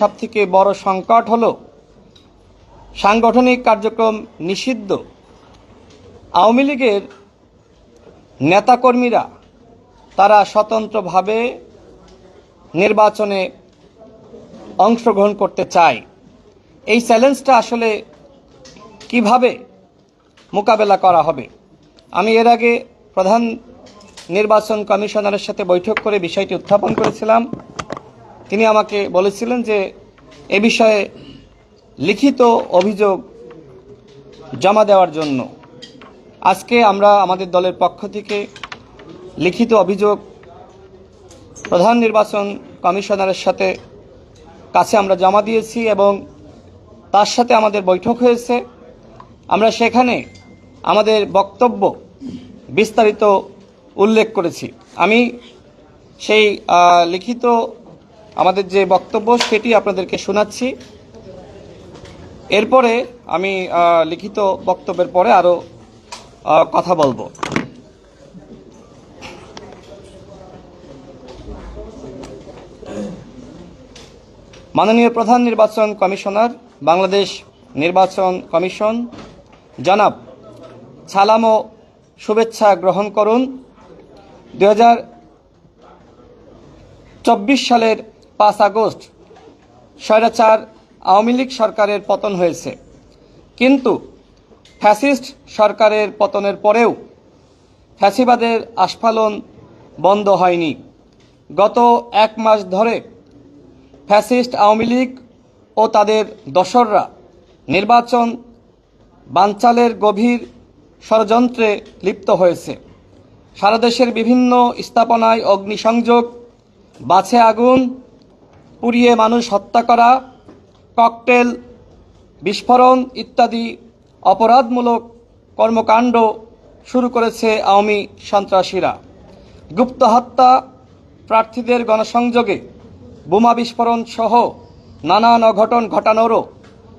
সবথেকে বড় সংকট হল সাংগঠনিক কার্যক্রম নিষিদ্ধ। আওয়ামী লীগের নেতাকর্মীরা তারা স্বতন্ত্রভাবে নির্বাচনে অংশগ্রহণ করতে চায়। এই চ্যালেঞ্জটা আসলে কীভাবে মোকাবেলা করা হবে? আমি এর আগে প্রধান নির্বাচন কমিশনারের সাথে বৈঠক করে বিষয়টি উত্থাপন করেছিলাম। তিনি আমাকে বলেছিলেন যে এ বিষয়ে লিখিত অভিযোগ জমা দেওয়ার জন্য। আজকে আমরা আমাদের দলের পক্ষ থেকে লিখিত অভিযোগ প্রধান নির্বাচন কমিশনারের সাথে কাছে আমরা জমা দিয়েছি এবং তার সাথে আমাদের বৈঠক হয়েছে। আমরা সেখানে আমাদের বক্তব্য বিস্তারিত উল্লেখ করেছি। আমি সেই লিখিত আমাদের যে বক্তব্য সেটি আপনাদেরকে শোনাচ্ছি। এরপরে আমি লিখিত বক্তব্যের পরে আরও কথা বলব। মাননীয় প্রধান নির্বাচন কমিশনার, বাংলাদেশ নির্বাচন কমিশন, জনাব সালাম ও শুভেচ্ছা গ্রহণ করুন। দু সালের পাঁচ আগস্ট স্বৈরাচার আওয়ামী লীগ সরকারের পতন হয়েছে। কিন্তু ফ্যাসিস্ট সরকারের পতনের পরেও ফ্যাসিবাদের আস্ফালন বন্ধ হয়নি। গত এক মাস ধরে ফ্যাসিস্ট আওয়ামী লীগ ও তাদের দশররা নির্বাচন বাঞ্চালের গভীর ষড়যন্ত্রে লিপ্ত হয়েছে। সারা দেশের বিভিন্ন স্থাপনায় অগ্নিসংযোগ, বাছে আগুন পুড়িয়ে মানুষ হত্যা করা, ককটেল, বিস্ফোরণ ইত্যাদি অপরাধমূলক কর্মকাণ্ড শুরু করেছে আওয়ামী সন্ত্রাসীরা। গুপ্ত হত্যা প্রার্থীদের গণসংযোগে বোমা বিস্ফোরণ সহ নানান অঘটন ঘটানোরও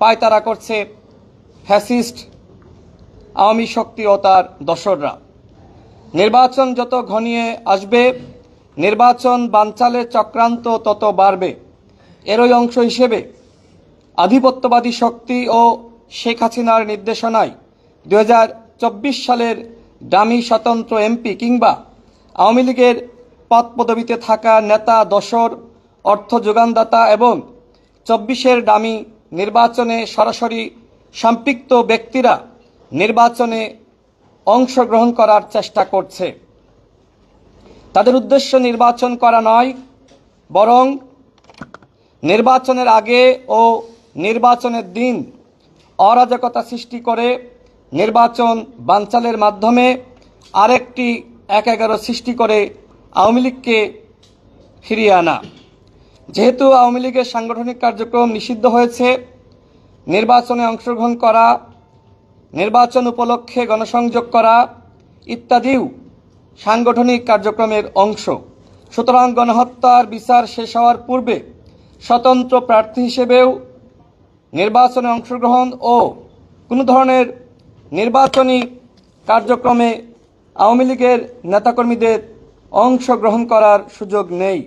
পায়তারা করছে ফ্যাসিস্ট, আওয়ামী শক্তি ও তার দশররা নির্বাচন যত ঘনিয়ে আসবে নির্বাচন বানচালের চক্রান্ত তত বাড়বে। এরই অংশ হিসেবে আধিপত্যবাদী শক্তি ও শেখ হাসিনার নির্দেশনায় দু হাজার চব্বিশ সালের ডামি স্বতন্ত্র এমপি কিংবা আওয়ামী লীগের পদ পদবিতে থাকা নেতা দশর অর্থ যোগানদাতা এবং চব্বিশের ডামি নির্বাচনে সরাসরি সম্পৃক্ত ব্যক্তিরা নির্বাচনে অংশগ্রহণ করার চেষ্টা করছে। তাদের উদ্দেশ্য নির্বাচন করা নয়, বরং নির্বাচনের আগে ও নির্বাচনের দিন অরাজকতা সৃষ্টি করে নির্বাচন বানচালের মাধ্যমে আরেকটি এক এগারো সৃষ্টি করে আওয়ামী লীগকে ফিরিয়ে আনা। যেহেতু আওয়ামী লীগের সাংগঠনিক কার্যক্রম নিষিদ্ধ হয়েছে, নির্বাচনে অংশগ্রহণ করা, নির্বাচন উপলক্ষে গণসংযোগ করা ইত্যাদিও সাংগঠনিক কার্যক্রমের অংশ। সুতরাং গণহত্যার বিচার শেষ হওয়ার পূর্বে স্বতন্ত্র প্রার্থী হিসেবেও নির্বাচনে অংশগ্রহণ ও কোনো ধরনের নির্বাচনী কার্যক্রমে আওয়ামী লীগের নেতাকর্মীদের অংশগ্রহণ করার সুযোগ নেই।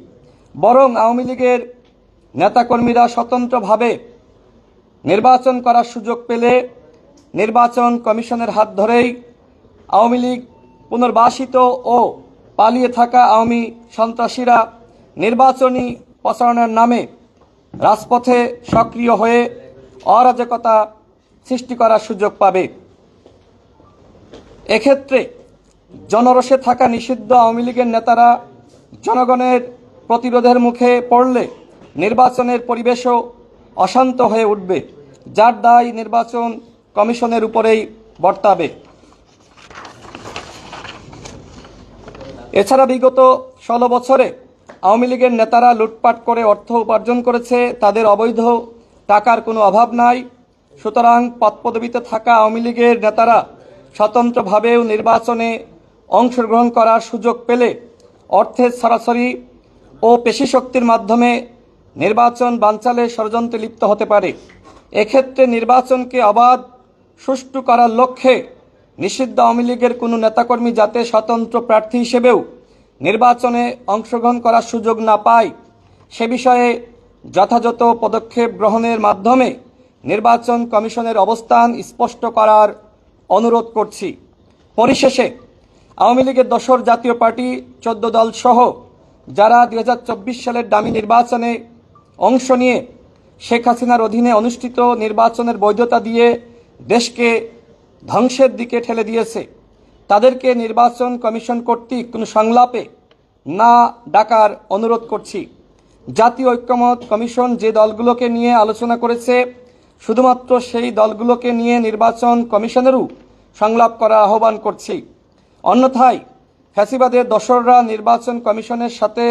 বরং আওয়ামী লীগের নেতাকর্মীরা স্বতন্ত্রভাবে নির্বাচন করার সুযোগ পেলে নির্বাচন কমিশনের হাত ধরেই আওয়ামী লীগ পুনর্বাসিত ও পালিয়ে থাকা আওয়ামী সন্ত্রাসীরা নির্বাচনী প্রচারণার নামে রাজপথে সক্রিয় হয়ে অরাজকতা সৃষ্টি করার সুযোগ পাবে। এক্ষেত্রে জনরসে থাকা নিষিদ্ধ আওয়ামী লীগের নেতারা জনগণের প্রতিরোধের মুখে পড়লে নির্বাচনের পরিবেশও অশান্ত হয়ে উঠবে, যার দায় নির্বাচন কমিশনের উপরেই বর্তাবে। এছাড়া বিগত ষোলো বছরে আওয়ামী লীগের নেতারা লুটপাট করে অর্থ উপার্জন করেছে, তাদের অবৈধ টাকার কোনো অভাব নাই। সুতরাং পদপদবিতে থাকা আওয়ামী লীগের নেতারা স্বতন্ত্রভাবেও নির্বাচনে অংশগ্রহণ করার সুযোগ পেলে অর্থের সরাসরি ও পেশি শক্তির মাধ্যমে নির্বাচন বানচালে ষড়যন্ত্রে লিপ্ত হতে পারে। এক্ষেত্রে নির্বাচনকে অবাধ, সুষ্ঠু করার লক্ষ্যে নিষিদ্ধ আওয়ামী লীগের কোনো নেতাকর্মী যাতে স্বতন্ত্র প্রার্থী হিসেবেও নির্বাচনে অংশগ্রহণ করার সুযোগ না পায়, সে বিষয়ে যথাযথ পদক্ষেপ গ্রহণের মাধ্যমে নির্বাচন কমিশনের অবস্থান স্পষ্ট করার অনুরোধ করছি। পরিশেষে, আওয়ামী লীগের দশর জাতীয় পার্টি চোদ্দ দল সহ যারা দুই হাজার চব্বিশ সালের দামি নির্বাচনে অংশ নিয়ে শেখ হাসিনার অধীনে অনুষ্ঠিত নির্বাচনের বৈধতা দিয়ে দেশকে ধ্বংসের দিকে ঠেলে দিয়েছে। তাদেরকে নির্বাচন কমিশন কর্তৃক কোনো সংলাপে না ডাকার অনুরোধ করছি। জাতীয় ঐক্যমত কমিশন যে দলগুলোকে নিয়ে আলোচনা করেছে, শুধুমাত্র সেই দলগুলোকে নিয়ে নির্বাচন কমিশনেরও সংলাপ করার আহ্বান করছি। অন্যথায় ফ্যাসিবাদের দশররা নির্বাচন কমিশনের সাথে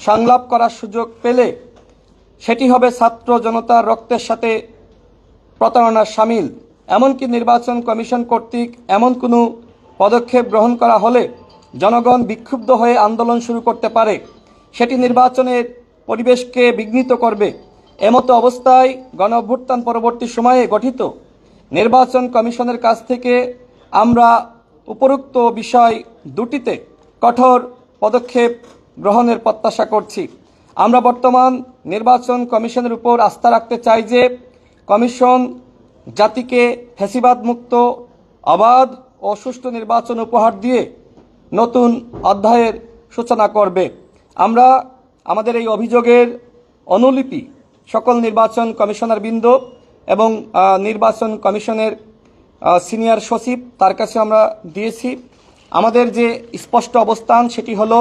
সংলাপ করার সুযোগ পেলে সেটি হবে ছাত্র জনতার রক্তের সাথে প্রতারণার সামিল। এমনকি নির্বাচন কমিশন কর্তৃক এমন কোনো পদক্ষেপ গ্রহণ করা হলে জনগণ বিক্ষুব্ধ হয়ে আন্দোলন শুরু করতে পারে। সেটি নির্বাচনের পরিবেশকে বিঘ্নিত করবে। এমতো অবস্থায় গণ অভ্যুত্থান পরবর্তী সময়ে গঠিত নির্বাচন কমিশনের কাছ থেকে আমরা উপরোক্ত বিষয় দুটিতে কঠোর পদক্ষেপ গ্রহণের প্রত্যাশা করছি। আমরা বর্তমান নির্বাচন কমিশনের উপর আস্থা রাখতে চাই যে কমিশন জাতিকে ফ্যাসিবাদ মুক্ত অবাধ ও সুষ্ঠু নির্বাচন উপহার দিয়ে নতুন অধ্যায়ের সূচনা করবে। আমরা আমাদের এই অভিযোগের অনুলিপি সকল নির্বাচন কমিশনার বৃন্দ এবং নির্বাচন কমিশনের সিনিয়র সচিব তার কাছে আমরা দিয়েছি। আমাদের যে স্পষ্ট অবস্থান সেটি হল,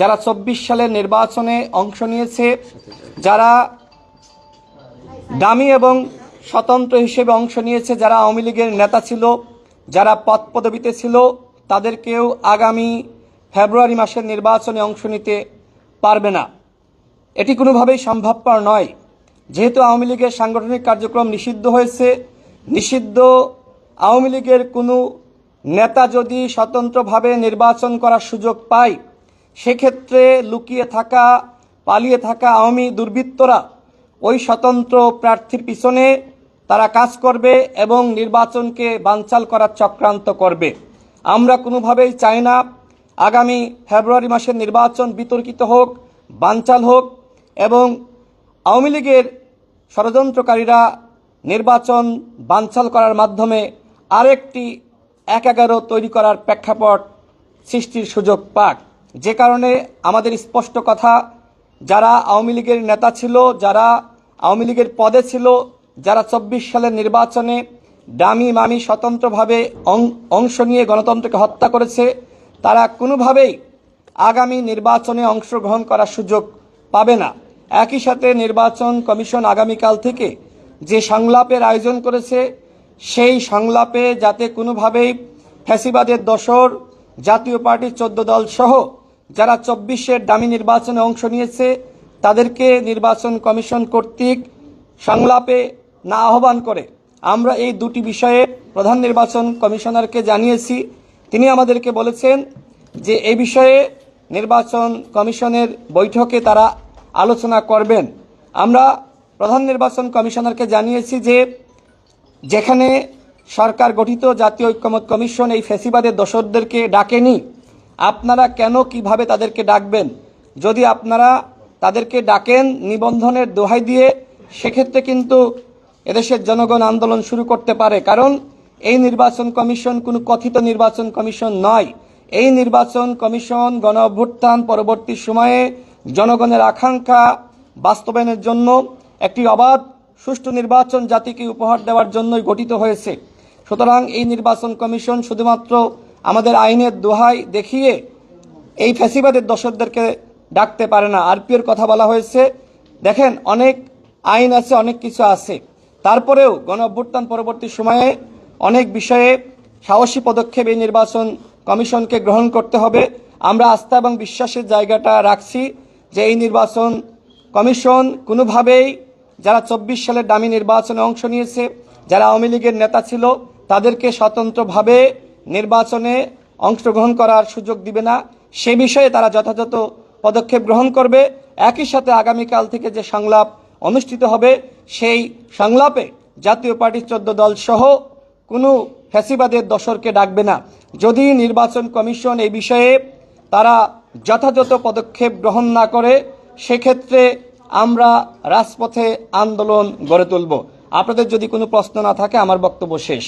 যারা চব্বিশ সালের নির্বাচনে অংশ নিয়েছে, যারা দামি এবং স্বতন্ত্র হিসেবে অংশ নিয়েছে যারা আওয়ামী লীগের নেতা ছিল, যারা পদ পদবিতে ছিল, তাদেরকেও আগামী ফেব্রুয়ারি মাসের নির্বাচনে অংশ নিতে পারবে না। এটি কোনোভাবেই সম্ভবপর নয়। যেহেতু আওয়ামী লীগের সাংগঠনিক কার্যক্রম নিষিদ্ধ হয়েছে, নিষিদ্ধ আওয়ামী লীগের কোনো নেতা যদি স্বতন্ত্রভাবে নির্বাচন করার সুযোগ পায়, সেক্ষেত্রে লুকিয়ে থাকা, পালিয়ে থাকা আওয়ামী দুর্বৃত্তরা ওই স্বতন্ত্র প্রার্থীর পিছনে তারা কাজ করবে এবং নির্বাচনকে বানচাল করার চক্রান্ত করবে। আমরা কোনোভাবেই চাই না আগামী ফেব্রুয়ারি মাসের নির্বাচন বিতর্কিত হোক, বানচাল হোক এবং আওয়ামী লীগের ষড়যন্ত্রকারীরা নির্বাচন বানচাল করার মাধ্যমে আরেকটি এক এগারো তৈরি করার প্রেক্ষাপট সৃষ্টির সুযোগ পাক। যে কারণে আমাদের স্পষ্ট কথা, যারা আওয়ামী লীগের নেতা ছিল, যারা আওয়ামী লীগের পদে ছিল যারা চব্বিশ সালের নির্বাচনে ডামি মামি স্বতন্ত্রভাবে অংশ নিয়ে গণতন্ত্রকে হত্যা করেছে, তারা কোনোভাবেই আগামী নির্বাচনে অংশগ্রহণ করার সুযোগ পাবে না। একই সাথে নির্বাচন কমিশন আগামীকাল থেকে যে সংলাপের আয়োজন করেছে, সেই সংলাপে যাতে কোনোভাবেই ফ্যাসিবাদের দশর জাতীয় পার্টির চোদ্দ দল সহ যারা চব্বিশের দামি নির্বাচনে অংশ নিয়েছে, তাদেরকে নির্বাচন কমিশন কর্তৃক সংলাপে না আহ্বান করে। আমরা এই দুটি বিষয়ে প্রধান নির্বাচন কমিশনারকে জানিয়েছি। তিনি আমাদেরকে বলেছেন যে এই বিষয়ে নির্বাচন কমিশনের বৈঠকে তারা আলোচনা করবেন। আমরা প্রধান নির্বাচন কমিশনারকে জানিয়েছি যে যেখানে সরকার গঠিত জাতীয় ঐক্যমত কমিশন এই ফেসিবাদের দোসরদেরকে ডাকেনি, আপনারা কেন কীভাবে তাদেরকে ডাকবেন? যদি আপনারা তাদেরকে ডাকেন নিবন্ধনের দোহাই দিয়ে, সেক্ষেত্রে কিন্তু এদেশের জনগণ আন্দোলন শুরু করতে পারে, কারণ এই নির্বাচন কমিশন কোনো কথিত নির্বাচন কমিশন নয়। এই নির্বাচন কমিশন গণ অভ্যুত্থান পরবর্তী সময়ে জনগণের আকাঙ্ক্ষা বাস্তবায়নের জন্য একটি অবাধ, সুষ্ঠু নির্বাচন জাতিকে উপহার দেওয়ার জন্যই গঠিত হয়েছে। সুতরাং এই নির্বাচন কমিশন শুধুমাত্র আমাদের আইনের দোহাই দেখিয়ে এই ফ্যাসিবাদের দর্শকদেরকে ডাকতে পারে না। আরপিওর কথা বলা হয়েছে, দেখেন, অনেক আইন আছে, অনেক কিছু আছে। তারপরেও গণ অভ্যুত্থান পরবর্তী সময়ে অনেক বিষয়ে সাহসী পদক্ষেপ এই নির্বাচন কমিশনকে গ্রহণ করতে হবে। আমরা আস্থা এবং বিশ্বাসের জায়গাটা রাখছি যে এই নির্বাচন কমিশন কোনোভাবেই যারা চব্বিশ সালের দামি নির্বাচনে অংশ নিয়েছে, যারা আওয়ামী লীগের নেতা ছিল, তাদেরকে স্বতন্ত্রভাবে নির্বাচনে অংশগ্রহণ করার সুযোগ দিবে না। সে বিষয়ে তারা যথাযথ পদক্ষেপ গ্রহণ করবে। একই সাথে আগামীকাল থেকে যে সংলাপ অনুষ্ঠিত হবে সেই সংলাপে জাতীয় পার্টির চোদ্দ দল সহ কোনো ফ্যাসিবাদের দশরকে ডাকবে না। যদি নির্বাচন কমিশন এই বিষয়ে তারা যথাযথ পদক্ষেপ গ্রহণ না করে, সেক্ষেত্রে আমরা রাজপথে আন্দোলন গড়ে তুলব। আপনাদের যদি কোনো প্রশ্ন না থাকে, আমার বক্তব্য শেষ।